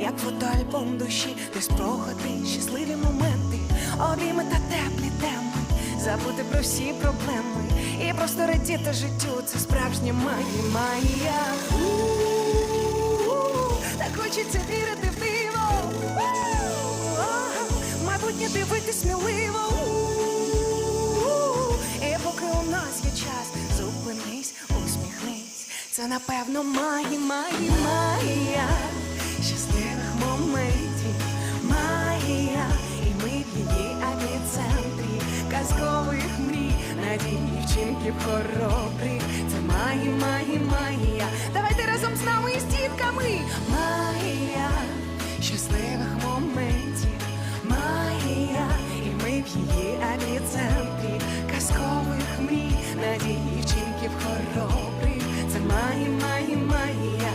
як фотоальбом душі, де спогади, щасливі моменти, обійми та теплі теми, забути про всі проблеми і просто радіти життю. Це справжня магія, магія. Так хочеться вірити в диво. Майбутнє дивити сміливо. І у нас є час, зупинись, усміхнись. Це напевно магія, магія, магія моменті магія, і ми в її епіцентрі казкових мрій, надій вчинків хоробри, Це магія, магія, магія. Давайте разом з нами і з дітками. Магія щасливих моментів, магія, і ми в її епіцентрі казкових мрій, надій вчинків хоробрих. Це магія, магія, магія.